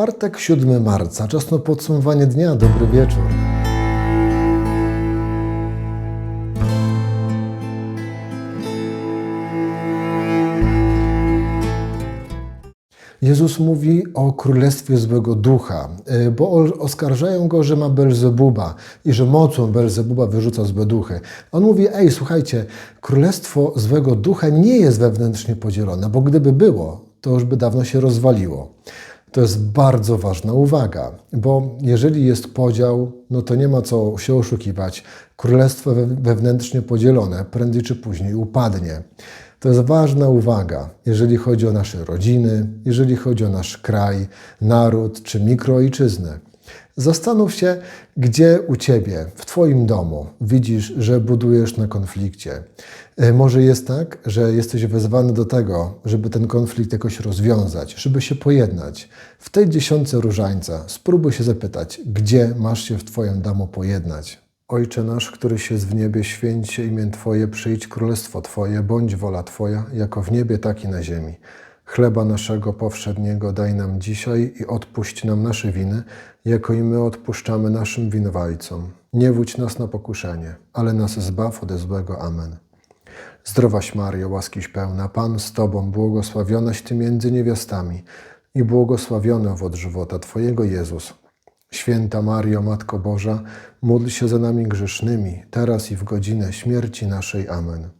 Czwartek, 7 marca, czas na podsumowanie dnia. Dobry wieczór. Jezus mówi o królestwie złego ducha, y, bo oskarżają go, że ma Belzebuba i że mocą Belzebuba wyrzuca złe duchy. On mówi: Ej, słuchajcie, królestwo złego ducha nie jest wewnętrznie podzielone, bo gdyby było, to już by dawno się rozwaliło. To jest bardzo ważna uwaga, bo jeżeli jest podział, no to nie ma co się oszukiwać. Królestwo we- wewnętrznie podzielone prędzej czy później upadnie. To jest ważna uwaga, jeżeli chodzi o nasze rodziny, jeżeli chodzi o nasz kraj, naród czy mikroojczyznę. Zastanów się, gdzie u ciebie, w Twoim domu widzisz, że budujesz na konflikcie. E, Może jest tak, że jesteś wezwany do tego, żeby ten konflikt jakoś rozwiązać, żeby się pojednać. W tej dziesiątce różańca spróbuj się zapytać, gdzie masz się w Twoim domu pojednać. Ojcze nasz, któryś jest w niebie, święć się imię Twoje, przyjdź królestwo Twoje, bądź wola Twoja, jako w niebie, tak i na ziemi. Chleba naszego powszedniego daj nam dzisiaj i odpuść nam nasze winy, jako i my odpuszczamy naszym winowajcom. Nie wódź nas na pokuszenie, ale nas zbaw ode złego. Amen. Zdrowaś Mario, łaskiś pełna, Pan z Tobą, błogosławionaś Ty między niewiastami i błogosławiony owoc żywota Twojego Jezus. Święta Mario, Matko Boża, módl się za nami grzesznymi, teraz i w godzinę śmierci naszej. Amen.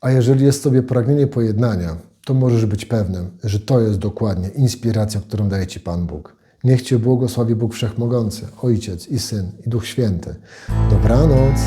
A jeżeli jest Tobie pragnienie pojednania, to możesz być pewnym, że to jest dokładnie inspiracja, którą daje Ci Pan Bóg. Niech Cię błogosławi Bóg Wszechmogący, Ojciec i Syn i Duch Święty. Dobranoc.